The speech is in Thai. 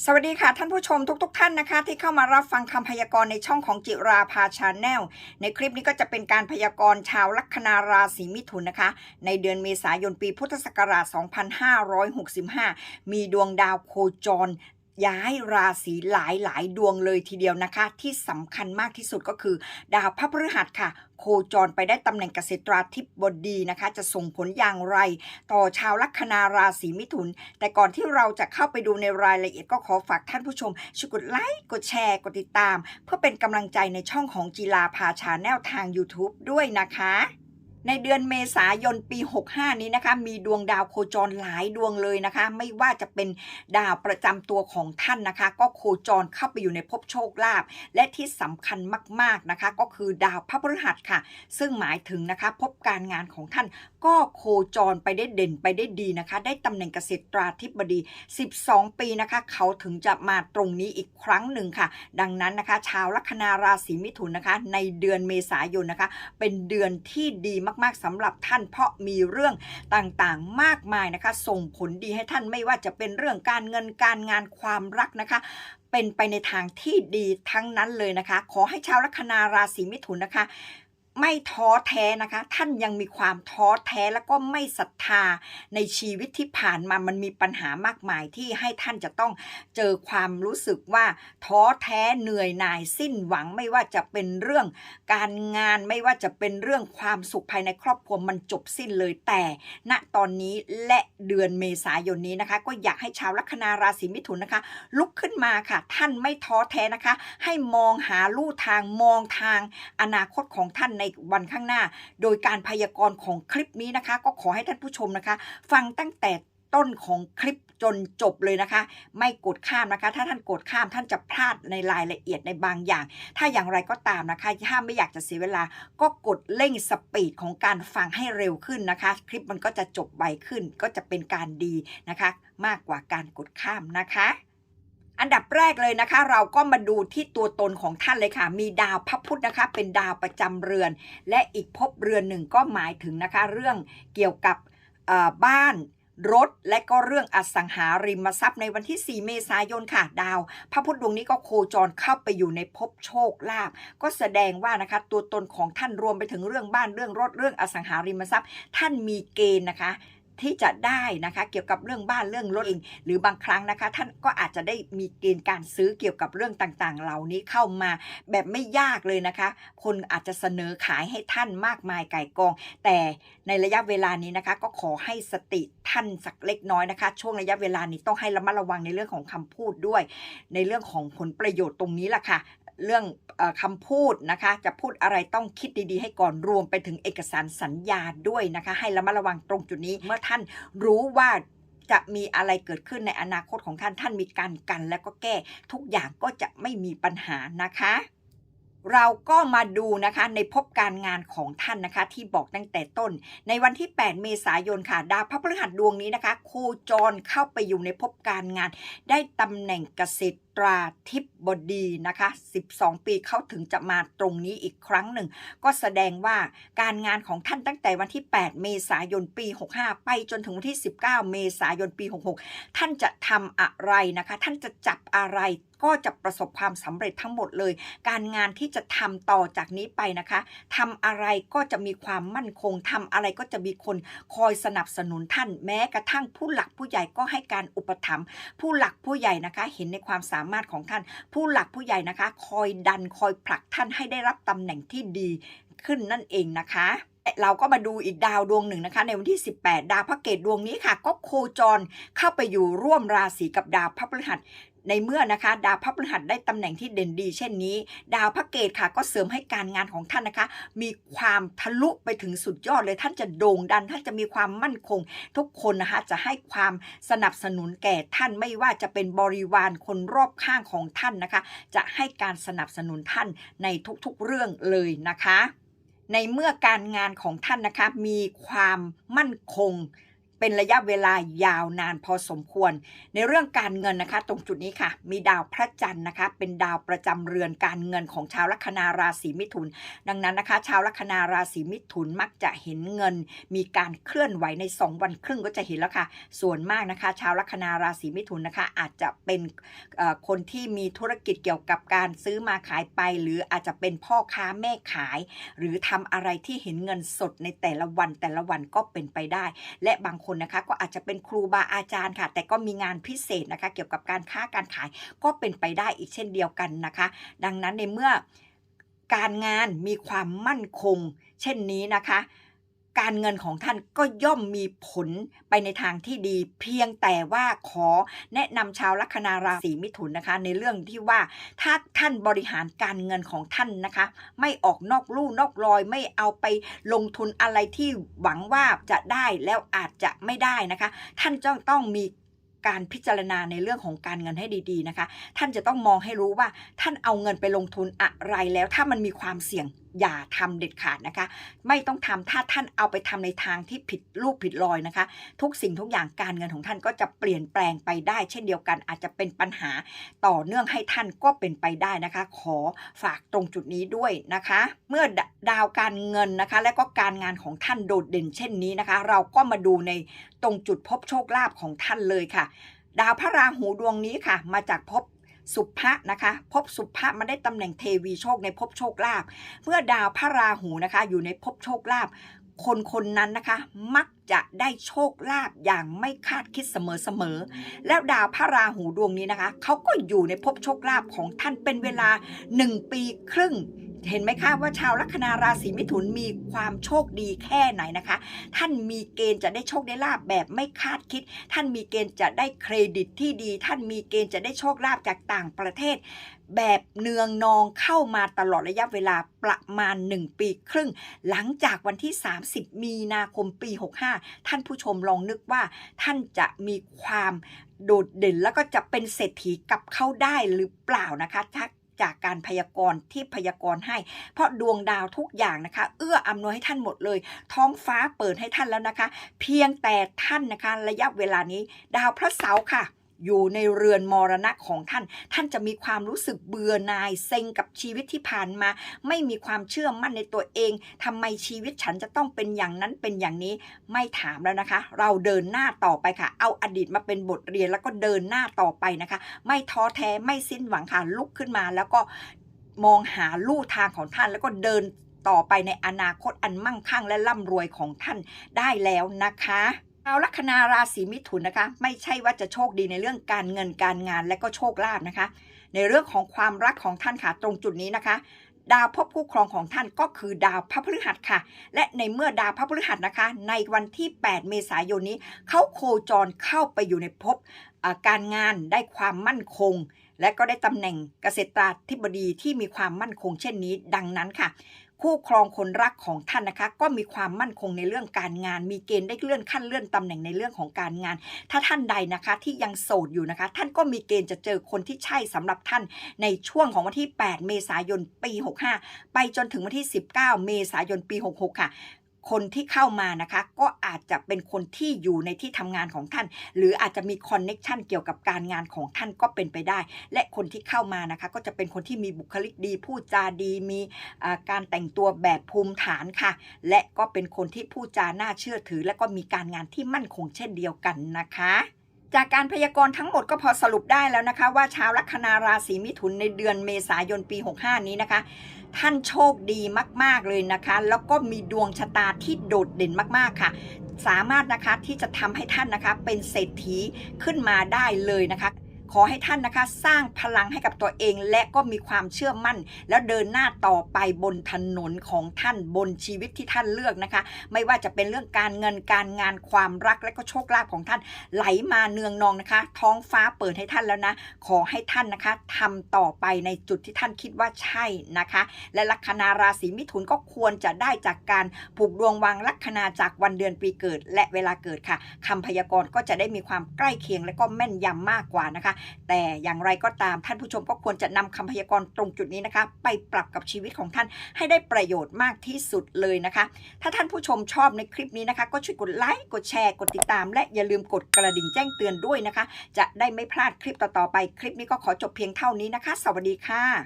สวัสดีค่ะท่านผู้ชมทุกๆทท่านนะคะ ที่เข้ามารับฟังคำพยากรณ์ในช่องของจิราภาชาแนลในคลิปนี้ก็จะเป็นการพยากรณ์ชาวลัคนาราศีมิถุนนะคะ ในเดือนเมษายนปีพุทธศักราช 2565 มีดวงดาวโคจร ย้ายราศีหลายหลายดวงเลยทีเดียวนะคะ ที่สำคัญมากที่สุดก็คือ ดาวพระพฤหัสค่ะ โคจรไปได้ตำแหน่งเกษตราธิบดีนะคะ จะส่งผลอย่างไร ต่อชาวลัคนาราศีมิถุน แต่ก่อนที่เราจะเข้าไปดูในรายละเอียดก็ขอฝากท่านผู้ชมช่วยกดไลค์กดแชร์กดติดตาม เพื่อเป็นกำลังใจในช่องของจีลาพาชาแนลทาง YouTube ด้วยนะคะ ในเดือนเมษายนปี 65 นี้นะคะ มีดวงดาวโคจรหลายดวงเลยนะคะ ไม่ว่าจะเป็นดาวประจำตัวของท่านนะคะ ก็โคจรเข้าไปอยู่ในภพโชคลาภและที่สำคัญมาก ๆนะคะ ก็คือดาวพระพฤหัสค่ะ ซึ่งหมายถึงนะคะพบการงานของท่านก็โคจรไปได้เด่นไปได้ดีนะคะ ได้ตำแหน่งเกษตราธิบดี 12 ปีนะคะ เขาถึงจะมาตรงนี้อีกครั้งหนึ่งค่ะ ดังนั้นนะคะ ชาวลัคนาราศีมิถุนนะคะ ในเดือนเมษายนนะคะ เป็นเดือนที่ดีมากๆสำหรับท่านเพราะมีเรื่องต่างๆมากมายนะคะ ส่งผลดีให้ท่านไม่ว่าจะเป็นเรื่องการเงินการงานความรักนะคะเป็นไปในทางที่ดีทั้งนั้นเลยนะคะ ขอให้ชาวลัคนาราศีมิถุนนะคะ ไม่ท้อแท้นะคะ ท่านยังมีความท้อแท้แล้วก็ไม่ศรัทธาในชีวิตที่ผ่านมามันมีปัญหามากมายที่ให้ท่านจะต้องเจอความรู้สึกว่าท้อแท้เหนื่อยหน่ายสิ้นหวังไม่ว่าจะเป็นเรื่องการงานไม่ว่าจะเป็นเรื่องความสุขภายในครอบครัวมันจบสิ้นเลยแต่ ณตอนนี้และเดือนเมษายนนี้นะคะ ก็อยากให้ชาวลัคนาราศีมิถุนนะคะ ลุกขึ้นมาค่ะ ท่านไม่ท้อแท้นะคะ ให้มองหาลู่ทางมองทางอนาคตของท่านในวันข้างหน้า โดยการพยากรณ์ของคลิปนี้นะคะ ก็ขอให้ท่านผู้ชมนะคะ ฟังตั้งแต่ต้นของคลิปจนจบเลยนะคะ ไม่กดข้ามนะคะ ถ้าท่านกดข้ามท่านจะพลาดในรายละเอียดในบางอย่าง ถ้าอย่างไรก็ตามนะคะถ้าไม่อยากจะเสียเวลา ก็กดเร่งสปีดของการฟังให้เร็วขึ้นนะคะ คลิปมันก็จะจบไวขึ้น ก็จะเป็นการดีนะคะ มากกว่าการกดข้ามนะคะ อันดับแรกเลยนะคะ เราก็มาดูที่ตัวตนของท่านเลยค่ะ มีดาวพระพุธนะคะ เป็นดาวประจำเรือน และอีกภพเรือนหนึ่งก็หมายถึงนะคะ เรื่องเกี่ยวกับบ้านรถและก็เรื่องอสังหาริมทรัพย์ในวันที่ 4 เมษายนค่ะดาว พระพุธดวงนี้ก็โคจรเข้าไปอยู่ในภพโชคลาภก็แสดงว่านะคะตัวตนของท่านรวมไปถึงเรื่องบ้านเรื่องรถเรื่องอสังหาริมทรัพย์ ท่านมีเกณฑ์นะคะ ที่จะได้นะคะเกี่ยวกับเรื่องบ้านเรื่องรถหรือบางครั้งนะคะ ท่านก็อาจจะได้มีเกณฑ์การซื้อเกี่ยวกับเรื่องต่างๆ เหล่านี้เข้ามาแบบไม่ยากเลยนะคะ คนอาจจะเสนอขายให้ท่านมากมายไก่กอง แต่ในระยะเวลานี้นะคะ ก็ขอให้สติท่านสักเล็กน้อยนะคะ ช่วงระยะเวลานี้ต้องให้ระมัดระวังในเรื่องของคำพูดด้วย ในเรื่องของผลประโยชน์ตรงนี้แหละค่ะ เรื่องอคำพูดนะคะ จะพูดอะไรต้องคิดดีๆ ให้ก่อนรวมไปถึงเอกสารสัญญาด้วยนะคะ ให้ระมัดระวังตรงจุดนี้ เมื่อท่านรู้ว่าจะมีอะไรเกิดขึ้นในอนาคตของท่านท่านมีการกันแล้วก็แก้ทุกอย่างก็จะไม่มีปัญหานะคะเราก็มาดูนะคะในภพการงานของท่านนะคะ ที่บอกตั้งแต่ต้น ในวันที่ 8 เมษายนค่ะ ดาวพระพฤหัสดวงนี้นะคะ โคจรเข้าไปอยู่ในภพการงาน ได้ตำแหน่งเกษตรตราธิพบดีนะคะ 12 ปีเขาถึงจะมาตรงนี้อีกครั้งหนึ่ง ก็แสดงว่าการงานของท่านตั้งแต่วันที่ 8 เมษายนปี 65 ไปจนถึงวันที่ 19 เมษายนปี 66 ท่านจะทำอะไรนะคะ ท่านจะจับอะไรก็จะประสบความสำเร็จทั้งหมดเลย การงานที่จะทำต่อจากนี้ไปนะคะทำอะไรก็จะมีความมั่นคงทำอะไรก็จะมีคนคอยสนับสนุนท่าน แม้กระทั่งผู้หลักผู้ใหญ่ก็ให้การอุปถัมภ์ผู้หลักผู้ใหญ่นะคะ เห็นในความสามารถของท่าน ผู้หลักผู้ใหญ่นะคะ คอยดันคอยผลักท่านให้ได้รับตำแหน่งที่ดีขึ้นนั่นเองนะคะเราก็มาดูอีกดาวดวงหนึ่งนะคะ ในวันที่ 18 ดาวพระเกตดวงนี้ค่ะ ก็โคจรเข้าไปอยู่ร่วมราศีกับดาวพระพฤหัส ในเมื่อนะคะ ดาวพระพฤหัสได้ตำแหน่งที่เด่นดี เช่นนี้ ดาวพระเกตค่ะ ก็เสริมให้การงานของท่านนะคะ มีความทะลุไปถึงสุดยอดเลยท่านจะโด่งดันท่านจะมีความมั่นคง ทุกคนนะคะจะให้ความสนับสนุนแก่ท่านไม่ว่าจะเป็นบริวารคนรอบข้างของท่านนะคะ จะให้การสนับสนุนท่านในทุกๆเรื่องเลยนะคะ ในเมื่อการงานของท่านนะคะมีความมั่นคง เป็นระยะเวลายาวนานพอสมควร ในเรื่องการเงินนะคะ ตรงจุดนี้ค่ะ มีดาวพระจันทร์นะคะ เป็นดาวประจำเรือนการเงินของชาวลัคนาราศีมิถุน ดังนั้นนะคะ ชาวลัคนาราศีมิถุนมักจะเห็นเงิน มีการเคลื่อนไหวใน 2 วันครึ่งก็จะเห็นแล้วค่ะ ส่วนมากนะคะ ชาวลัคนาราศีมิถุนนะคะ อาจจะเป็นคนที่มีธุรกิจเกี่ยวกับการซื้อมาขายไป หรืออาจจะเป็นพ่อค้าแม่ขาย หรือทำอะไรที่เห็นเงินสดในแต่ละวันแต่ละวันก็เป็นไปได้ และบางคนนะคะ ก็อาจจะเป็นครูบาอาจารย์ค่ะ แต่ก็มีงานพิเศษนะคะ เกี่ยวกับการค้าการขายก็เป็นไปได้อีกเช่นเดียวกันนะคะ ดังนั้นในเมื่อการงานมีความมั่นคง เช่นนี้นะคะ การเงินของท่านก็ย่อมมีผลไปในทางที่ดี เพียงแต่ว่าขอแนะนำชาวลัคนาราศีมิถุนนะคะ ในเรื่องที่ว่าถ้าท่านบริหารการเงินของท่านนะคะ ไม่ออกนอกลู่นอกรอยไม่เอาไปลงทุนอะไรที่หวังว่าจะได้แล้วอาจจะไม่ได้นะคะ ท่านจะต้องมีการพิจารณาในเรื่องของการเงินให้ดี ๆ นะคะ ท่านจะต้องมองให้รู้ว่าท่านเอาเงินไปลงทุนอะไรแล้วถ้ามันมีความเสี่ยง อย่าทำเด็ดขาดนะคะ ไม่ต้องทำถ้าท่านเอาไปทำในทางที่ผิดรูปผิดรอยนะคะ ทุกสิ่งทุกอย่างการเงินของท่านก็จะเปลี่ยนแปลงไปได้ เช่นเดียวกันอาจจะเป็นปัญหาต่อเนื่องให้ท่านก็เป็นไปได้นะคะ ขอฝากตรงจุดนี้ด้วยนะคะ เมื่อดาวการเงินนะคะ และก็การงานของท่านโดดเด่นเช่นนี้นะคะ เราก็มาดูในตรงจุดพบโชคลาภของท่านเลยค่ะ ดาวพระราหูดวงนี้ค่ะ มาจากภพ สุภะนะคะภพสุภะมันได้ตำแหน่งเทวีโชคในภพโชคลาภเมื่อดาวพระราหูนะคะ อยู่ในภพโชคลาภคนคนนั้นนะคะ มักจะได้โชคลาภอย่างไม่คาดคิดเสมอๆแล้วดาวพระราหูดวงนี้นะคะเขาก็อยู่ในภพโชคลาภของท่านเป็นเวลา 1 ปีครึ่ง เห็นไหมคะว่าชาวลัคนาราศีมิถุนมีความโชคดีแค่ไหนนะคะ ท่านมีเกณฑ์จะได้โชคได้ลาบแบบไม่คาดคิด ท่านมีเกณฑ์จะได้เครดิตที่ดี ท่านมีเกณฑ์จะได้โชคลาภจากต่างประเทศ แบบเนืองนองเข้ามาตลอดระยะเวลาประมาณ 1 ปีครึ่ง หลังจากวันที่ 30 มีนาคมปี 65 ท่านผู้ชมลองนึกว่า ท่านจะมีความโดดเด่นแล้วก็จะเป็นเศรษฐีกับเขาได้หรือเปล่านะคะถ้า จากการพยากรณ์ที่พยากรณ์ให้ เพราะดวงดาวทุกอย่างนะคะ เอื้ออำนวยให้ท่านหมดเลย ท้องฟ้าเปิดให้ท่านแล้วนะคะ เพียงแต่ท่านนะคะ ระยะเวลานี้ ดาวพระเสาร์ค่ะ อยู่ในเรือนมรณะของท่าน ท่านจะมีความรู้สึกเบื่อหน่ายเซ็งกับชีวิตที่ผ่านมา ไม่มีความเชื่อมั่นในตัวเองทำไมชีวิตฉันจะต้องเป็นอย่างนั้นเป็นอย่างนี้ไม่ถามแล้วนะคะ เราเดินหน้าต่อไปค่ะ เอาอดีตมาเป็นบทเรียนแล้วก็เดินหน้าต่อไปนะคะ ไม่ท้อแท้ไม่สิ้นหวังค่ะลุกขึ้นมา แล้วก็มองหาลู่ทางของท่านแล้วก็เดินต่อไปในอนาคตอันมั่งคั่งและร่ำรวยของท่านได้แล้วนะคะ ชาวลัคนาราศีมิถุนนะคะ ไม่ใช่ว่าจะโชคดีในเรื่องการเงินการงานและก็โชคลาภนะคะ ในเรื่องของความรักของท่านค่ะตรงจุดนี้นะคะ ดาวภพคู่ครองของท่านก็คือดาวพระพฤหัสค่ะ และในเมื่อดาวพระพฤหัสนะคะ ในวันที่ 8 เมษายนนี้เขาโคจรเข้าไปอยู่ในภพการงานได้ความมั่นคง และก็ได้ตำแหน่งเกษตราธิบดีที่มีความมั่นคงเช่นนี้ ดังนั้นค่ะ คู่ครองคนรักของท่านนะคะ ก็มีความมั่นคงในเรื่องการงาน มีเกณฑ์ได้เลื่อนขั้นเลื่อนตำแหน่งในเรื่องของการงาน ถ้าท่านใดนะคะที่ยังโสดอยู่นะคะ ท่านก็มีเกณฑ์จะเจอคนที่ใช่สำหรับท่านในช่วงของวันที่ 8 เมษายนปี 65 ไปจนถึงวันที่ 19 เมษายนปี 66 ค่ะ คนที่เข้ามานะคะ ก็อาจจะเป็นคนที่อยู่ในที่ทำงานของท่าน หรืออาจจะมีคอนเน็ชันเกี่ยวกับการงานของท่านก็เป็นไปได้ และคนที่เข้ามานะคะ ก็จะเป็นคนที่มีบุคลิกดีพูดจาดี มีการแต่งตัวแบบภูมิฐานค่ะ และก็เป็นคนที่พูดจาน่าเชื่อถือ และก็มีการงานที่มั่นคงเช่นเดียวกันนะคะจากการพยากรณ์ทั้งหมดก็พอสรุปได้แล้วนะคะ ว่าชาวลัคนาราศีมิถุนในเดือนเมษายนปี 65 นี้นะคะ ท่านโชคดีมาก ๆ เลยนะคะ แล้วก็มีดวงชะตาที่โดดเด่นมาก ๆ ค่ะ สามารถนะคะที่จะทำให้ท่านนะคะเป็นเศรษฐีขึ้นมาได้เลยนะคะ ขอให้ท่านนะคะสร้างพลังให้กับตัวเองและก็มีความเชื่อมั่น แล้วเดินหน้าต่อไปบนถนนของท่านบนชีวิตที่ท่านเลือกนะคะ ไม่ว่าจะเป็นเรื่องการเงินการงานความรักและก็โชคลาภของท่านไหลมาเนืองนองนะคะ ท้องฟ้าเปิดให้ท่านแล้วนะ ขอให้ท่านนะคะทำต่อไปในจุดที่ท่านคิดว่าใช่นะคะ และลัคนาราศีมิถุนก็ควรจะได้จากการผูกดวงวางลัคนาจากวันเดือนปีเกิด และเวลาเกิดค่ะคำพยากรณ์ก็จะได้มีความใกล้เคียงและก็แม่นยำมากกว่านะคะแต่อย่างไรก็ตามท่านผู้ชมก็ควรจะนำคำพยากรณ์ตรงจุดนี้นะคะ ไปปรับกับชีวิตของท่านให้ได้ประโยชน์มากที่สุดเลยนะคะ ถ้าท่านผู้ชมชอบในคลิปนี้นะคะ ก็ช่วยกดไลค์กดแชร์กดติดตาม และอย่าลืมกดกระดิ่งแจ้งเตือนด้วยนะคะ จะได้ไม่พลาดคลิปต่อๆไปคลิปนี้ก็ขอจบเพียงเท่านี้นะคะ สวัสดีค่ะ